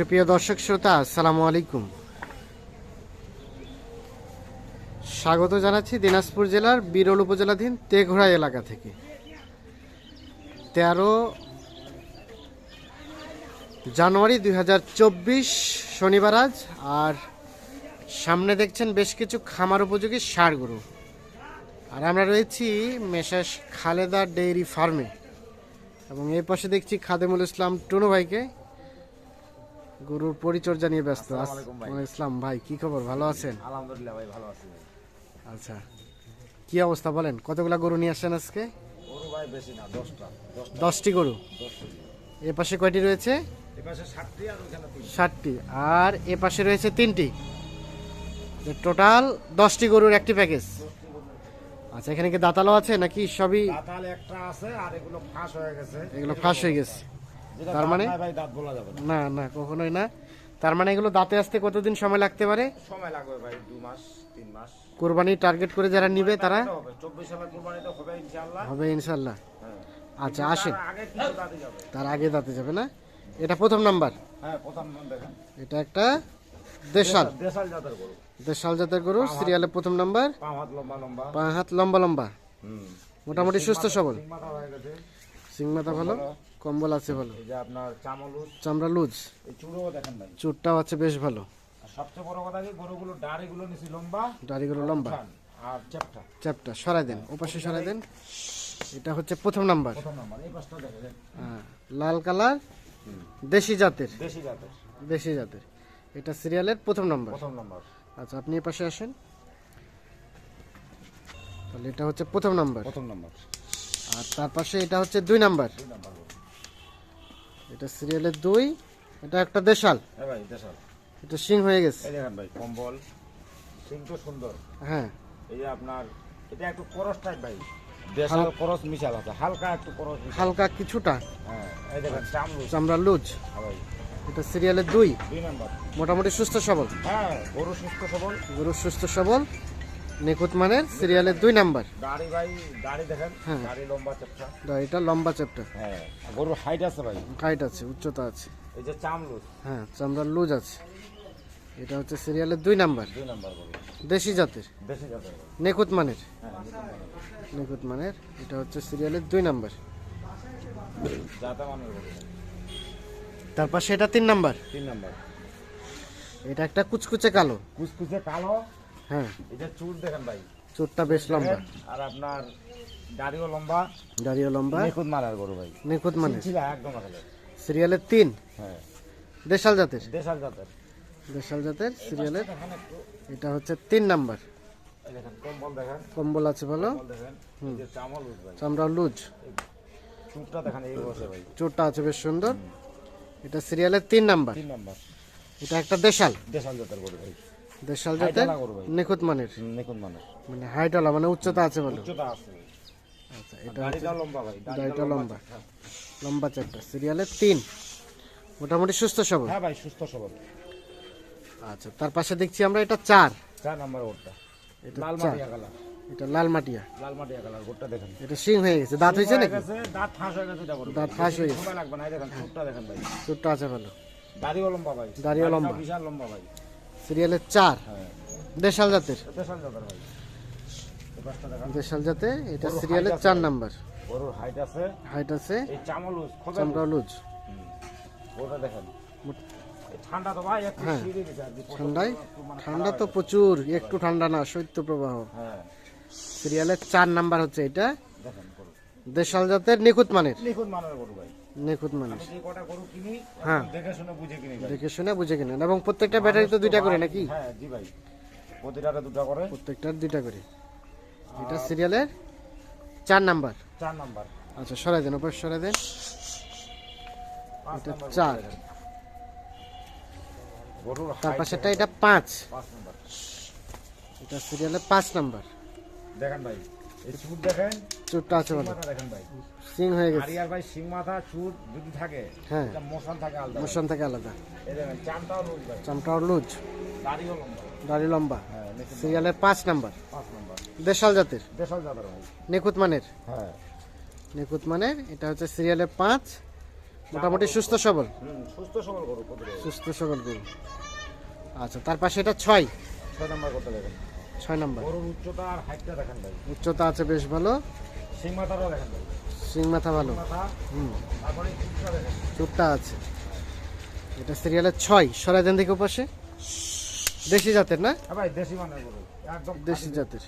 সুপ্রিয় দর্শক শ্রোতা, আসসালামু আলাইকুম। স্বাগত জানাচ্ছি দিনাজপুর জেলার বিরল উপজেলাধীন তেঘোড়া এলাকা থেকে। তেরো জানুয়ারি দুই হাজার চব্বিশ শনিবার আজ, আর সামনে দেখছেন বেশ কিছু খামার উপযোগী ষাড় গরু। আর আমরা রয়েছি মেশাস খালেদা ডেইরি ফার্মে, এবং এই পাশে দেখছি খাদেমুল ইসলাম টুনু ভাইকে। গরুর পরিচর্যা নিয়ে ব্যস্ত। ইসলাম ভাই। কি খবর? ভালো আছেন? আলহামদুলিল্লাহ ভাই ভালো আছি। আচ্ছা। কি অবস্থা বলেন? কতগুলা গরু নিয়ে আসছেন আজকে? গরু ভাই বেশি না দশটা। দশটা। দশটি গরু? দশটা এ পাশে কয়টি রয়েছে? এ পাশে ষাটটি আর ওইখানে তিন ষাটটি। আর এ পাশে রয়েছে তিনটি। টোটাল দশটি গরুর একটি প্যাকেজ। আচ্ছা এখানে কি দাঁতালো আছে নাকি সবই? দাঁতাল একটা আছে আর এগুলো ফাঁস হয়ে গেছে। এগুলো ফাঁস হয়ে গেছে। তার মানে? না। না কখনোই না। তার মানে এগুলো দাঁতে আসতে কতদিন সময় লাগতে পারে? সময় লাগবে ভাই দু মাস তিন মাস। কোরবানি টার্গেট করে যারা নিবে তারা? হবে ইনশাল্লাহ হ্যাঁ। আচ্ছা আসেন। তার আগে দাঁতে যাবে না? এটা প্রথম নাম্বার? হ্যাঁ এটা একটা দেশাল। দেশাল জাতের গরু। সিরিয়ালে প্রথম নাম্বার। পা হাত লম্বা লম্বা। মোটামুটি সুস্থ সবল। সিং মাথা হয়ে ভালো কম্বল আছে। ভালো। এই যে আপনার চামড়া লুজ। এই চুড়োও দেখেন ভাই। চুটটাও আছে বেশ ভালো। আর সবচেয়ে বড় কথা কি গরুগুলো দাড়িগুলো নিচে লম্বা দাড়িগুলো লম্বা। আর চ্যাপটা। চ্যাপটা সরাই দেন ওপাশে সরাই দেন। এটা হচ্ছে প্রথম নাম্বার। প্রথম নাম্বার এই পাঁচটা দেখে দেন হ্যাঁ, লাল কালার দেশি জাতের। দেশি জাতের। দেশি জাতের। এটা সিরিয়ালের প্রথম নাম্বার। প্রথম নাম্বার। আচ্ছা আপনি এ পাশে আসেন। তাহলে এটা হচ্ছে প্রথম নাম্বার। প্রথম নাম্বার। আর তার পাশে এটা হচ্ছে দুই নাম্বার। এটা সিরিয়ালের দুই এটা একটা দেশাল। হ্যাঁ ভাই দেশাল। এটা সিং হয়ে গেছে। দেখেন ভাই কম্বল। সিং তো সুন্দর। হ্যাঁ। এই যে আপনার এটা একটু করস টাইপ ভাই। দেশাল করস মিশাল আছে। হালকা একটু করস হালকা কিছুটা। হ্যাঁ এই দেখেন চামড়ু চামড়া লুজ। হ্যাঁ ভাই। এটা সিরিয়ালের দুই। দুই মোটামুটি সুস্থ সবল। হ্যাঁ গরু সুস্থ সবল। গরু সুস্থ সবল। নিখুঁত মানের সিরিয়ালের দুই নাম্বার ভাই দেখেন হ্যাঁ। লম্বা এটা লম্বা চ্যাপ্টার হ্যাঁ গরুর হাইট আছে ভাই। হাইট আছে উচ্চতা আছে। এই যে হ্যাঁ চামড়ার লুজ আছে। এটা হচ্ছে সিরিয়ালের দুই নাম্বার দুই নাম্বার দেশি জাতের। দেশি জাতের গরু। নিখুঁত মানের। হ্যাঁ নিখুঁত মানের। এটা হচ্ছে সিরিয়ালের দুই নাম্বার জাতা মানের গরু। তার পাশে এটা তিন নাম্বার তিন নাম্বার এটা একটা কুচকুচে কালো। কুচকুচে কালো হ্যাঁ। এই যে চুল দেখেন ভাই। চোরটা বেশ লম্বা। আর আপনার দাড়িও লম্বা। দাঁড়িয়ে লম্বা। নিখুঁত গরু ভাই। নিখুঁত একদম সিরিয়ালের তিন? হ্যাঁ। দেশাল জাতের? দেশাল জাতের। দেশাল জাতের সিরিয়ালের। এটা হচ্ছে তিন নাম্বার। কম্বল আছে ভালো। চামড়া লুজ চোরটা আছে বেশ সুন্দর। এটা সিরিয়ালের তিন নাম্বার। এটা একটা দেশাল। দেশাল জাতের গরু ভাই। দেশাল জাতের। নিখুঁত মানের নিখুঁত মানের মানে হাইটলা মানে উচ্চতা আছে ভালো উচ্চতা আছে। আচ্ছা এটা লম্বা ভাই দাড়িটা লম্বা লম্বা। চারটা। সিরিয়ালের তিন। মোটামুটি সুস্থ সবল। হ্যাঁ ভাই সুস্থ সবল। আচ্ছা তার পাশে দেখছি আমরা এটা চার। চার নাম্বার ওরটা এটা লাল মাটিয়া কালার। এটা লাল মাটিয়া লাল মাটিয়া কালার গোটটা দেখেন। এটা সিং হয়ে গেছে দাঁত হয়েছে নাকি? দাঁত ফাঁস হয়ে গেছে এটা। দাঁত ফাঁস হয়ে গেছে। লাগবে না দেখেন চুলটা দেখেন ভাই। চোরটা আছে ভালো। দাড়িও লম্বা ভাই। দাড়িও লম্বা। বিশাল লম্বা ভাই। সিরিয়ালের চার। হ্যাঁ। দেশাল জাতের। দেশাল জাতে এটা সিরিয়ালের চার নাম্বার। গরুর হাইট আছে। হাইট আছে। চামড়া লুজ ওটা দেখেন। ঠান্ডা তো ভাই একটু হ্যাঁ। ঠান্ডায় মানে ঠান্ডা তো প্রচুর একটু ঠান্ডা না শৈত্য প্রবাহ। হ্যাঁ। সিরিয়ালের চার নাম্বার হচ্ছে এটা। দেশাল জাতের নিখুঁত মানের। নিখুঁত মানের গরু ভাই। নিখুঁত কটা গরু কিনি হ্যাঁ। দেখে শুনে বুঝে কিনি দেখে শুনে বুঝে কিনেন এবং প্রত্যেকটা ব্যাটারি তো দুইটা করে নাকি? হ্যাঁ জি ভাই। প্রতিটাতে দুটো করে। প্রত্যেকটার দুইটা করে। এটা সিরিয়ালের চার নাম্বার। চার নাম্বার। আচ্ছা সরাই দেন ওপর সরাই দেন। এটা চার। তার পাশেরটা এটা পাঁচ। এটা সিরিয়ালের পাঁচ নাম্বার। দেখেন ভাই এই চুট দেখেন। চোরটা আছে সিং মাথা দেখেন ভাই। সিং হয়ে গেছে। আরিয়ার ভাই সিং মাথা চুট যদি থাকে হ্যাঁ। মোশন থাকে আলাদা। মোশন থেকে আলাদা। এই দেখেন চামটাও লুজ ভাই। চামটাও লুজ। দাড়িও লম্বা। দাড়ি লম্বা। হ্যাঁ সিরিয়ালের নাম্বার। নাম্বার। দেশাল জাতের। দেশাল জাতের ভাই। নিখুঁত মানের। হ্যাঁ। নিখুঁত মানের এটা হচ্ছে সিরিয়ালের পাঁচ। মোটামুটি সুস্থ সবল। সুস্থ সবল গরু সুস্থ সবল গরু। আচ্ছা তার পাশে এটা ছয়। ছয় নাম্বার করতে দেখেন। ছয় নাম্বার। উচ্চতা আর হাইটটা দেখেন ভাই। উচ্চতা আছে বেশ ভালো। সিং মাথাটাও দেখেন ভাই। সিং মাথা ভালো। হুম। চুটটা আছে। এটা সিরিয়ালের ছয়। সরাই দেন দিকে পাশে দেশি জাতের না? হ্যাঁ ভাই দেশি মানের গরু। একদম দেশি জাতের।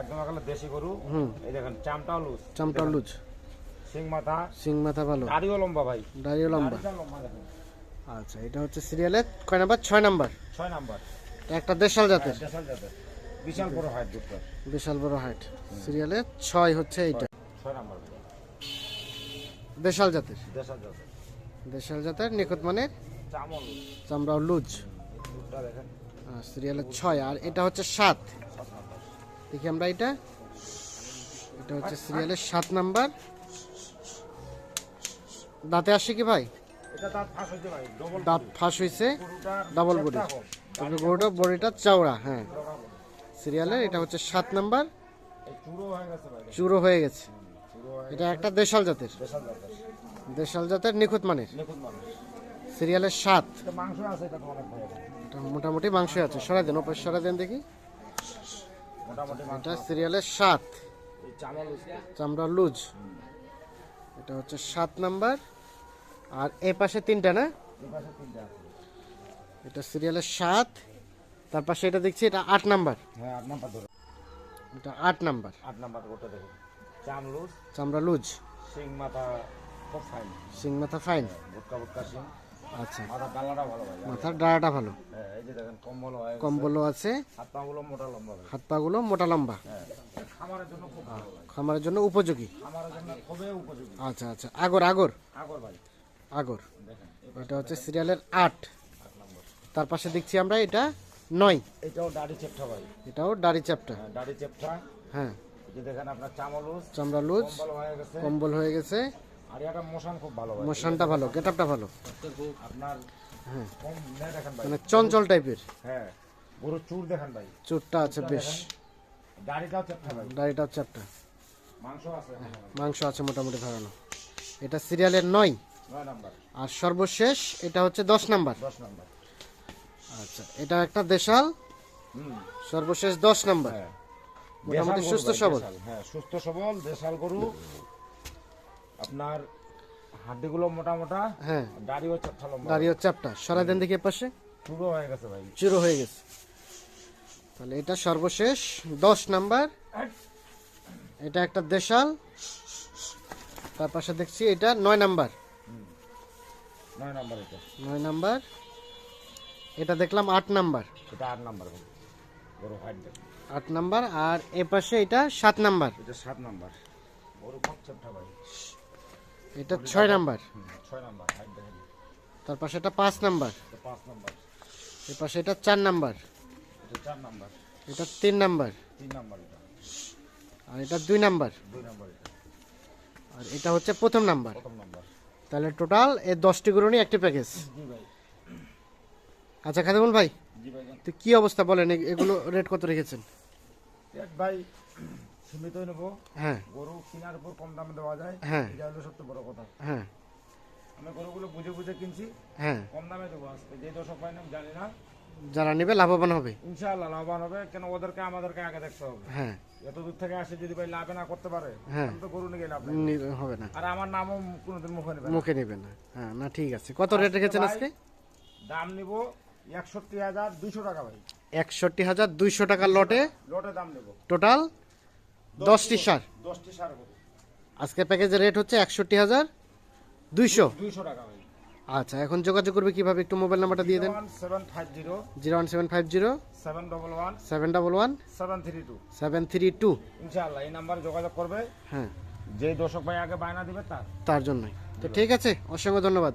একদম একালে দেশি গরু। হুম। এই দেখেন চামটাও লুজ। চামটা লুজ। সিং মাথা। সিং মাথা ভালো। দাড়িও লম্বা ভাই। দাড়িও লম্বা। আচ্ছা এটা হচ্ছে সিরিয়ালের কয় নাম্বার। ছয় নাম্বার। ছয় নাম্বার। একটা দেশাল জাতের। দেশাল জাতের। বিশাল বড় হাইট বিশাল বড় হাইট সিরিয়ালের ছয় হচ্ছে এইটা। দেশাল জাতের। দেশাল জাতের। দেশাল জাতের নিখুঁত মানের চামড়াও লুজ। সিরিয়ালের ছয় আর এটা হচ্ছে সাত। দেখি আমরা এটা। এটা হচ্ছে সিরিয়ালের সাত নাম্বার দাঁতে আসছে কি ভাই? দাঁত ফাঁস হয়েছে ডাবল বডি। গরুটা বডিটা চওড়া হ্যাঁ। সিরিয়ালের এটা হচ্ছে সাত নাম্বার। চুরো হয়ে গেছে এটা একটা দেশাল জাতের। দেশাল জাতের। নিখুঁত মানের। সিরিয়ালের সাত। মোটামুটি মাংস আছে সরাই দেন ওপর সরাই দেন দেখি। এটা সিরিয়ালের সাত। চামড়া লুজ। এটা হচ্ছে সাত নাম্বার। আর এ পাশে তিনটা না? এটা সিরিয়ালের সাত। তার পাশে এটা দেখছি এটা আট নাম্বার। হ্যাঁ আট নাম্বার ধরে। এটা আট নাম্বার। আট নাম্বার গোটা দেখুন চামলুস চামড়া লুজ। সিং মাথা খুব ফাইন সিং মাথা ফাইন ভুটকা ভুটকা সিং আচ্ছা। মাথা কালারটা ভালো ভাই। মাথার ডাড়াটা ভালো। হ্যাঁ এই যে দেখেন কম্বল হয় কম্বলও আছে। হাত পাগুলো মোটা লম্বা হাত পাগুলো মোটা লম্বা। হ্যাঁ খামারের জন্য খুব ভালো খামারের জন্য উপযোগী। খামারের জন্য খুবই উপযোগী। আচ্ছা আচ্ছা। আগর আগর। আগর ভাই। আগর। এটা হচ্ছে সিরিয়ালের আট। তার পাশে দেখছি আমরা এটা নয়। এটাও দাড়ি চেপটা ভাই। এটাও দাড়ি চাপটা। হ্যাঁ দাড়ি চেপটা। হ্যাঁ। যে দেখেন আপনার চামলুস চামড়া লুজ কম্বল হয়ে গেছে। কম্বল হয়ে গেছে। আর এটা মোশন খুব ভালো ভাই। মশানটা ভালো গেটআপটা ভালো। আপনার হ্যাঁ। কম নেই দেখেন ভাই। মানে চঞ্চল টাইপের। হ্যাঁ গরুর চুর দেখেন ভাই। চুটটা আছে বেশ। দাড়িটাও চেপটা ভাই। দাড়িটাও চাপটা। মাংস আছে মাংস আছে মোটামুটি ধরানো। এটা সিরিয়ালের নয়। নয় আর সর্বশেষ এটা হচ্ছে দশ নাম্বার। দশ নাম্বার। আচ্ছা এটা একটা দেশাল। সর্বশেষ দশ নাম্বার। হ্যাঁ। মোটামুটি সুস্থ সবল। হ্যাঁ সুস্থ সবল দেশাল গরু। আপনার হাড্ডিগুলো মোটা মোটা হ্যাঁ। দাড়িও চট্টা লম্বা। দাঁড়িয়ে চাপটা সরাই দেন দেখি পাশে। চুরো হয়ে গেছে ভাই। চিরো হয়ে গেছে। তাহলে এটা সর্বশেষ দশ নাম্বার। এটা একটা দেশাল। তার পাশে দেখছি এটা নয় নাম্বার। নয় নাম্বার এটা। নয় নাম্বার। এটা দেখলাম আট নাম্বার। এটা আট নাম্বার গরু হাইট আট নাম্বার আর এ পাশে এটা সাত নাম্বার। এটা সাত নাম্বার। গরু খুব ভাই। এটা ছয় নাম্বার। ছয় নাম্বার হাইট দেখেন। তার পাশে এটা পাঁচ নাম্বার। এটা পাঁচ নাম্বার। এ পাশে এটা চার নাম্বার। এটা চার নাম্বার। এটা তিন নাম্বার। তিন নাম্বার এটা। আর এটা দুই নাম্বার। দুই নাম্বার এটা। আর এটা হচ্ছে প্রথম নাম্বার। প্রথম নাম্বার। তাহলে টোটাল এই দশটি গরু নিয়ে একটি প্যাকেজ জি ভাই। আচ্ছা খাদেমুল ভাই জি ভাই তো কি অবস্থা বলেন এগুলো রেট কত রেখেছেন? এক ভাই সীমিতই নেব। হ্যাঁ। গরু কেনার উপর কম দামে দেওয়া যায়। হ্যাঁ। এটা হলো সবচেয়ে বড় কথা। হ্যাঁ। আমি গরুগুলো বুঝে বুঝে কিনছি। হ্যাঁ। কম দামে দেবো আজকে। যে দর্শক পাই না জানি না। যারা নেবে লাভবান হবে। ইনশাআল্লাহ লাভবান হবে। কেন ওদেরকে আমাদেরকে আগে দেখতে হবে। হ্যাঁ। এত দূর থেকে আসে যদি ভাই লাভে না করতে পারে হ্যাঁ। তো গরু নিয়ে লাভ হবে না। আর আমার নামও কোনোদিন মুখে নেবে না। মুখে নেবে না। হ্যাঁ না ঠিক আছে। কত রেট রেখেছেন ভাই, আজকে? দাম নিব একষট্টি হাজার দুইশো টাকা ভাই। একষট্টি হাজার দুইশো টাকার লটে। লটে দাম নেব। টোটাল দশটি সার। দশটি সার আজকে প্যাকেজের রেট হচ্ছে একষট্টি হাজার দুইশো। দুইশো টাকা ভাই। আচ্ছা এখন যোগাযোগ করবে কীভাবে? একটু মোবাইল নাম্বারটা দিয়ে দেন। Zero one seven five zero. Seven double one seven double one. Seven three two. Seven three two. ইনশাআল্লাহ এই নাম্বারে যোগাযোগ করবে। হ্যাঁ। যে দর্শক ভাই আগে বায়না দিবে তার। তার জন্যই। তো ঠিক আছে অসংখ্য ধন্যবাদ।